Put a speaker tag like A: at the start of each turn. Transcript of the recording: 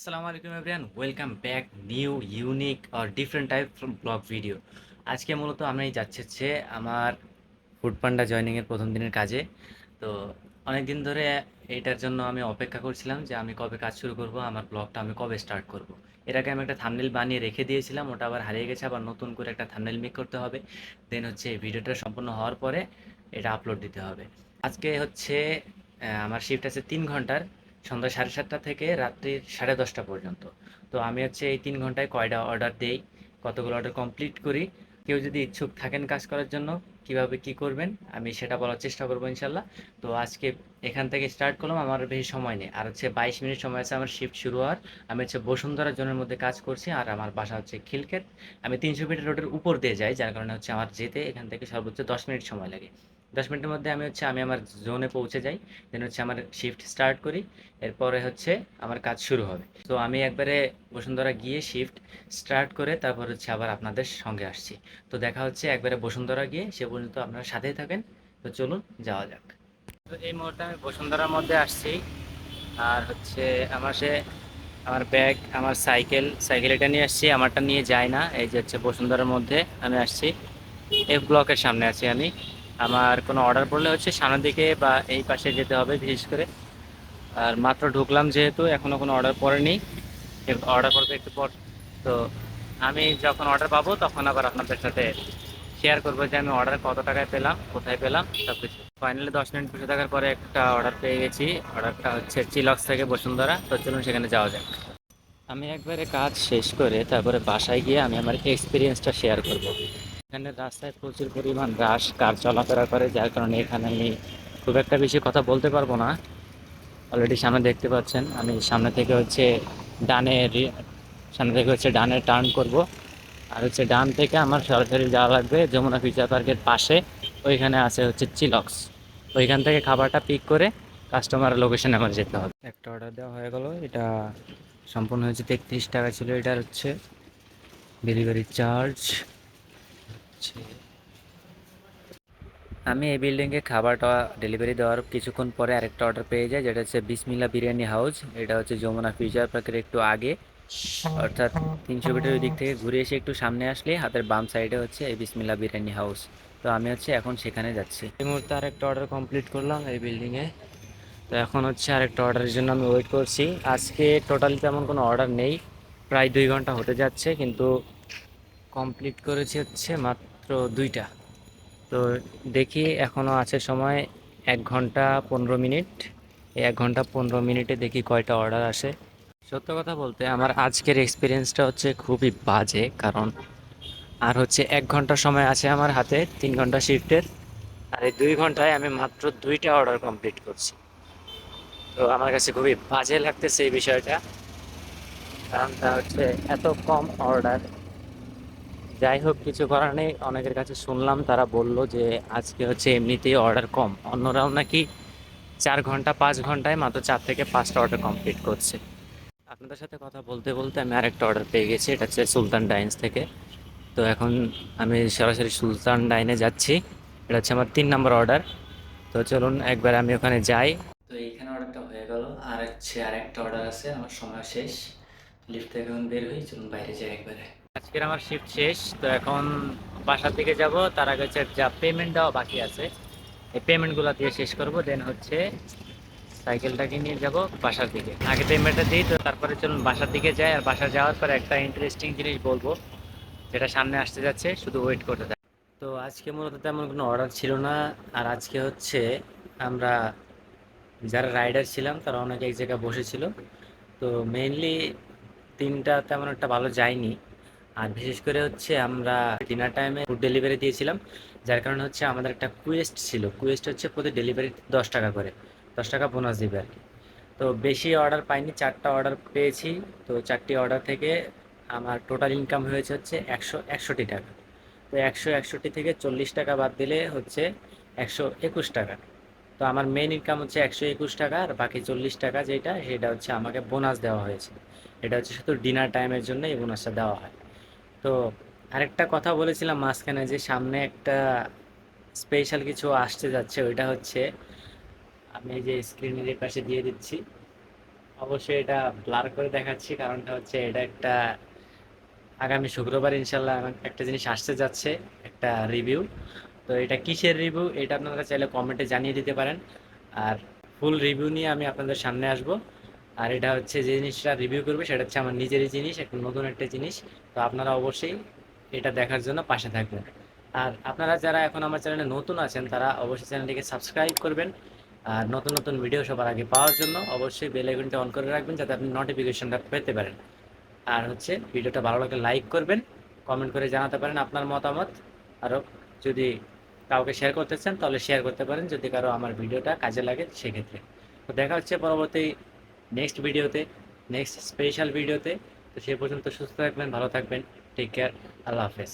A: আসসালামু আলাইকুম everyone welcome back new unique আর different type blog video আজকে মূলত আমি যাচ্ছি হচ্ছে আমার ফুড পান্ডা জয়নিংয়ের প্রথম দিনের কাজে। তো অনেক দিন ধরে এইটার জন্য আমি অপেক্ষা করছিলাম যে আমি কবে কাজ শুরু করব, আমার ব্লগটা আমি কবে স্টার্ট করব। এর আগে আমি একটা থামনেল বানিয়ে রেখে দিয়েছিলাম, ওটা আবার হারিয়ে গেছে, আবার নতুন করে একটা থামনেল মেক করতে হবে। দেন হচ্ছে এই ভিডিওটা সম্পূর্ণ হওয়ার পরে এটা আপলোড দিতে হবে। আজকে হচ্ছে আমার শিফট আছে তিন ঘণ্টার। সন্ধ্যা সাড়ে সাতটা থেকে রাত্রি সাড়ে দশটা পর্যন্ত। তো আমি হচ্ছে এই তিন ঘন্টায় কয়টা অর্ডার দেই, কতগুলো অর্ডার কমপ্লিট করি। কেউ যদি ইচ্ছুক থাকেন কাজ করার জন্য, কীভাবে কি করবেন, আমি সেটা বলার চেষ্টা করব ইনশাল্লাহ। তো আজকে এখান থেকে স্টার্ট করলাম, আমার বেশি সময় নেই। আর হচ্ছে বাইশ মিনিট সময় আছে, আমার শিফট শুরু হওয়ার। আমি হচ্ছে বসুন্ধরা জোনের মধ্যে কাজ করছি, আর আমার বাসা হচ্ছে খিলক্ষেত। আমি তিনশো মিটার রোডের উপর দিয়ে যাই, যার কারণে হচ্ছে আমার যেতে এখান থেকে সর্বোচ্চ দশ মিনিট সময় লাগে। দশ মিনিটের মধ্যে আমি হচ্ছে, আমি আমার জোনে পৌঁছে যাই দেন হচ্ছে আমার শিফট স্টার্ট করি, এরপরে হচ্ছে আমার কাজ শুরু হবে। তো আমি একবারে বসুন্ধরা গিয়ে শিফট স্টার্ট করে তারপর হচ্ছে আবার আপনাদের সঙ্গে আসছি। তো দেখা হচ্ছে একবারে বসুন্ধরা গিয়ে, সে পর্যন্ত আপনারা সাথেই থাকেন। তো চলুন, যাওয়া যাক। তো এই মুহূর্তে আমি বসুন্ধরার মধ্যে আসছি। আর হচ্ছে আমার সে, আমার ব্যাগ আমার সাইকেল সাইকেল এটা নিয়ে আসছি, আমারটা নিয়ে যায় না। এই যে হচ্ছে বসুন্ধরার মধ্যে আমি আসছি। এফ ব্লকের সামনে আছি আমি। আমার কোনো অর্ডার পড়লে হচ্ছে সামনের দিকে বা এই পাশে যেতে হবে বিশেষ করে। আর মাত্র ঢুকলাম যেহেতু এখনও কোনো অর্ডার পড়েনি। অর্ডার করবে একটু পর। তো আমি যখন অর্ডার পাবো, তখন আবার আপনাদের সাথে শেয়ার করব যে আমি অর্ডার কত টাকায় পেলাম, কোথায় পেলাম সব কিছু ফাইনালি দশ মিনিট বসে থাকার পরে একটা অর্ডার পেয়ে গেছি। অর্ডারটা হচ্ছে চিলক্স থেকে বসুন্ধরা। তো চলুন সেখানে যাওয়া যাক। আমি একবারে কাজ শেষ করে তারপরে বাসায় গিয়ে আমি আমার এক্সপিরিয়েন্সটা শেয়ার করব। এখানে রাস্তায় প্রচুর পরিমাণ রাশ কার চলাফেরা করে, যার কারণে এখানে আমি খুব একটা বেশি কথা বলতে পারব না। অলরেডি সামনে দেখতে পাচ্ছেন, আমি সামনে থেকে হচ্ছে ডানে সামনে থেকে হচ্ছে ডানে টার্ন করব। আর হচ্ছে ডান থেকে আমার সরাসরি যাওয়া লাগবে যমুনা ফিচার পার্কের পাশে, ওইখানে আছে হচ্ছে চিলক্স। ওইখান থেকে খাবারটা পিক করে কাস্টমার লোকেশনে আমার যেতে হবে। একটা অর্ডার দেওয়া হয়ে গেল, এটা সম্পূর্ণ হচ্ছে তেত্রিশ টাকা ছিল এটা হচ্ছে ডেলিভারি চার্জ আমি এই বিল্ডিংয়ে খাবারটা ডেলিভারি দেওয়ার কিছুক্ষণ পরে আরেকটা অর্ডার পেয়ে যাই, যেটা হচ্ছে বিসমিল্লা বিরিয়ানি হাউস এটা হচ্ছে যমুনা ফিউচার পার্কের একটু আগে। অর্থাৎ তিনশো মিটার ওই দিক থেকে ঘুরে এসে একটু সামনে আসলে হাতের বাম সাইডে হচ্ছে এই বিসমিল্লা বিরিয়ানি হাউস তো আমি হচ্ছে এখন সেখানে যাচ্ছি। এই মুহূর্তে আরেকটা অর্ডার কমপ্লিট করলাম এই বিল্ডিংয়ে তো এখন হচ্ছে আরেকটা অর্ডারের জন্য আমি ওয়েট করছি। আজকে টোটালি তেমন কোনো অর্ডার নেই। প্রায় দুই ঘণ্টা হতে যাচ্ছে, কিন্তু কমপ্লিট করেছি হচ্ছে মাত্র দুইটা। তো দেখি এখনও আছে সময় এক ঘণ্টা পনেরো মিনিট। এই এক ঘণ্টা পনেরো মিনিটে দেখি কয়টা অর্ডার আসে। সত্য কথা বলতে আমার আজকের এক্সপিরিয়েন্সটা হচ্ছে খুবই বাজে, কারণ আর হচ্ছে এক ঘণ্টা সময় আছে আমার হাতে, তিন ঘণ্টা শিফটের আর এই দুই ঘন্টায় আমি মাত্র দুইটা অর্ডার কমপ্লিট করছি। তো আমার কাছে খুবই বাজে লাগতেছে এই বিষয়টা। কারণটা হচ্ছে এত কম অর্ডার যাই হোক কিছু করার নেই। অনেকের কাছে শুনলাম, তারা বলল যে আজকে হচ্ছে এমনিতেই অর্ডার কম। অন্যরাও নাকি চার ঘণ্টা, পাঁচ ঘন্টায় মাত্র চার থেকে পাঁচটা অর্ডার কমপ্লিট করছে। আপনাদের সাথে কথা বলতে বলতে আমি আরেকটা অর্ডার পেয়ে গেছি। এটা হচ্ছে সুলতান ডাইন্স থেকে। তো এখন আমি সরাসরি সুলতান ডাইনে যাচ্ছি। এটা হচ্ছে আমার তিন নম্বর অর্ডার তো চলুন, একবার আমি ওখানে যাই। তো এইখানে অর্ডারটা হয়ে গেল। আর হচ্ছে আরেকটা অর্ডার আছে, আমার সময় শেষ। লিফট থেকে এখন বের হই, চলুন বাইরে যাই একবারে। আজকের আমার শিফট শেষ, তো এখন বাসার দিকে যাব, তার আগে হচ্ছে যা পেমেন্ট দেওয়া বাকি আছে, এই পেমেন্টগুলো দিয়ে শেষ করব দেন হচ্ছে সাইকেলটাকে নিয়ে যাব বাসার দিকে। আগে পেমেন্টটা দিই, তো তারপরে চলুন বাসার দিকে যাই, আর বাসা যাওয়ার পর একটা ইন্টারেস্টিং জিনিস বলব, যেটা সামনে আসতে যাচ্ছে, শুধু ওয়েট করতে থাক। তো আজকে মূলত তেমন কোনো অর্ডার ছিল না, আর আজকে হচ্ছে আমরা যারা রাইডার ছিলাম, তারা অনেক এক জায়গায় বসেছিল, তো মেইনলি দিনটা তেমন একটা ভালো যায়নি। আর বিশেষ করে হচ্ছে আমরা ডিনার টাইমে ফুড ডেলিভারি দিয়েছিলাম, যার কারণে হচ্ছে আমাদের একটা কুয়েস্ট ছিল। কুয়েস্ট হচ্ছে প্রতি ডেলিভারি দশ টাকা করে, দশ টাকা বোনাস দিবে আর কি। তো বেশি অর্ডার পাইনি, চারটা অর্ডার পেয়েছি। তো চারটি অর্ডার থেকে আমার টোটাল ইনকাম হয়েছে হচ্ছে একশো একষট্টি টাকা। তো একশো একষট্টি থেকে চল্লিশ টাকা বাদ দিলে হচ্ছে একশো একুশ টাকা। তো আমার মেন ইনকাম হচ্ছে একশো একুশ টাকা, আর বাকি চল্লিশ টাকা যেটা, সেটা হচ্ছে আমাকে বোনাস দেওয়া হয়েছে। এটা হচ্ছে শুধু ডিনার টাইমের জন্য এই বোনাসটা দেওয়া হয়। তো আরেকটা কথা বলেছিলাম মাঝখানে যে সামনে একটা স্পেশাল কিছু আসতে যাচ্ছে, ওইটা হচ্ছে আমি যে স্ক্রিনের পাশে দিয়ে দিচ্ছি। অবশ্যই এটা ব্লার করে দেখাচ্ছি, কারণটা হচ্ছে এটা একটা আগামী শুক্রবার ইনশাল্লাহ একটা জিনিস আসতে যাচ্ছে, একটা রিভিউ তো এটা কিসের রিভিউ এটা আপনারা চাইলে কমেন্টে জানিয়ে দিতে পারেন। আর ফুল রিভিউ নিয়ে আমি আপনাদের সামনে আসব। আর এটা হচ্ছে যে জিনিসটা রিভিউ করবে, সেটা হচ্ছে আমার নিজেরই জিনিস, একটা নতুন একটা জিনিস। তো আপনারা অবশ্যই এটা দেখার জন্য পাশে থাকবেন। আর আপনারা যারা এখন আমার চ্যানেলে নতুন আছেন, তারা অবশ্যই চ্যানেলটিকে সাবস্ক্রাইব করবেন। আর নতুন নতুন ভিডিও সবার আগে পাওয়ার জন্য অবশ্যই বেল অন করে রাখবেন, যাতে আপনি নোটিফিকেশনটা পেতে পারেন। আর হচ্ছে ভিডিওটা ভালো লাগলে লাইক করবেন কমেন্ট করে জানাতে পারেন আপনার মতামত। আরও যদি কাউকে শেয়ার করতে চান, তাহলে শেয়ার করতে পারেন। যদি কারও আমার ভিডিওটা কাজে লাগে, সেক্ষেত্রে। তো দেখা হচ্ছে পরবর্তী নেক্সট ভিডিওতে, নেক্সট স্পেশাল ভিডিওতে। তো সে পর্যন্ত সুস্থ থাকবেন, ভালো থাকবেন। টেক কেয়ার, আল্লাহ হাফেজ।